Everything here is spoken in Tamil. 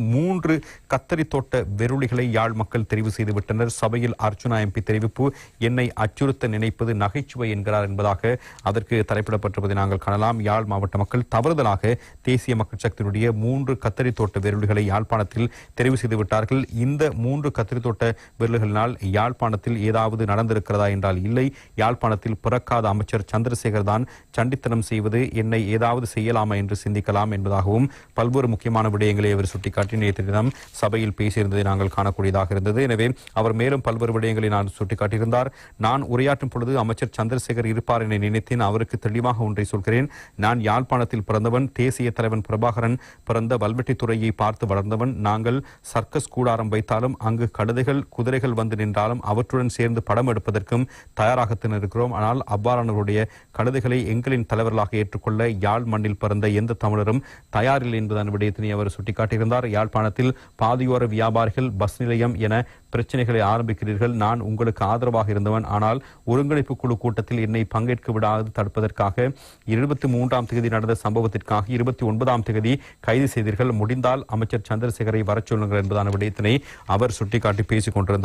மூன்று கத்தரி தோட்ட வெருளிகளை யாழ் மக்கள் தெரிவு செய்துவிட்டனர் சபையில் அர்ச்சுனா எம்பி தெரிவிப்பு என்னை அச்சுறுத்த நினைப்பது நகைச்சுவை என்கிறார் என்பதாக அதற்கு தலைப்பிடப்பட்டிருப்பதை நாங்கள் காணலாம். யாழ் மாவட்ட மக்கள் தவறுதலாக தேசிய மக்கள் சக்தியினுடைய மூன்று கத்தரி தோட்ட வெருளிகளை யாழ்ப்பாணத்தில் தெரிவு செய்துவிட்டார்கள் இந்த மூன்று கத்தரி தோட்ட வெருளிகளினால் யாழ்ப்பாணத்தில் ஏதாவது நடந்திருக்கிறதா என்றால் இல்லை. யாழ்ப்பாணத்தில் பிறக்காத அமைச்சர் சந்திரசேகர் தான் சண்டித்தனம் செய்வது என்னை ஏதாவது செய்யலாமா என்று சிந்திக்கலாம் என்பதாகவும் பல்வேறு முக்கியமான விடயங்களை அவர் சுட்டிக்காட்டி நேற்று தினம் சபையில் பேசியிருந்ததை நாங்கள் காணக்கூடியதாக இருந்தது. எனவே அவர் மேலும் பல்வேறு விடயங்களை நான் சுட்டிக்காட்டியிருந்தார். நான் உரையாற்றும் பொழுது அமைச்சர் சந்திரசேகர் இருப்பார் என நினைத்தேன். அவருக்கு தெளிவாக ஒன்றை சொல்கிறேன். நான் யாழ்ப்பாணத்தில் பிறந்தவன் தேசிய தலைவன் பிரபாகரன் பிறந்த வல்வெட்டித்துறையை பார்த்து வளர்ந்தவன். நாங்கள் சர்க்கஸ் கூடாரம் வைத்தாலும் அங்கு கழுதைகள் குதிரைகள் வந்து நின்றாலும் அவற்றுடன் சேர்ந்து படம் எடுப்பதற்கும் தயாராகத்தான் இருக்கிறோம். ஆனால் அவ்வாறானவருடைய கழுதைகளை எங்களின் தலைவர்களாக ஏற்றுக்கொள்ள யாழ் மண்ணில் பிறந்த எந்த தமிழரும் தயாரில்லை என்பதான விடயத்தினை அவர் சுட்டிக்காட்டியிருந்தார். யாழ்ப்பாணத்தில் பாதியோர வியாபாரிகள் பஸ் நிலையம் என பிரச்சனைகளை ஆரம்பிக்கிறீர்கள். நான் உங்களுக்கு ஆதரவாக இருந்தவன். ஆனால் ஒருங்கிணைப்பு குழு கூட்டத்தில் என்னை பங்கேற்க விடாது தடுப்பதற்காக இருபத்தி மூன்றாம் தேதி நடந்த சம்பவத்திற்காக இருபத்தி ஒன்பதாம் தேதி கைது செய்தீர்கள். முடிந்தால் அமைச்சர் சந்திரசேகரை வரச் சொல்லுங்கள் என்பதான விடயத்தினை அவர் சுட்டிக்காட்டி பேசிக் கொண்டிருந்தார்.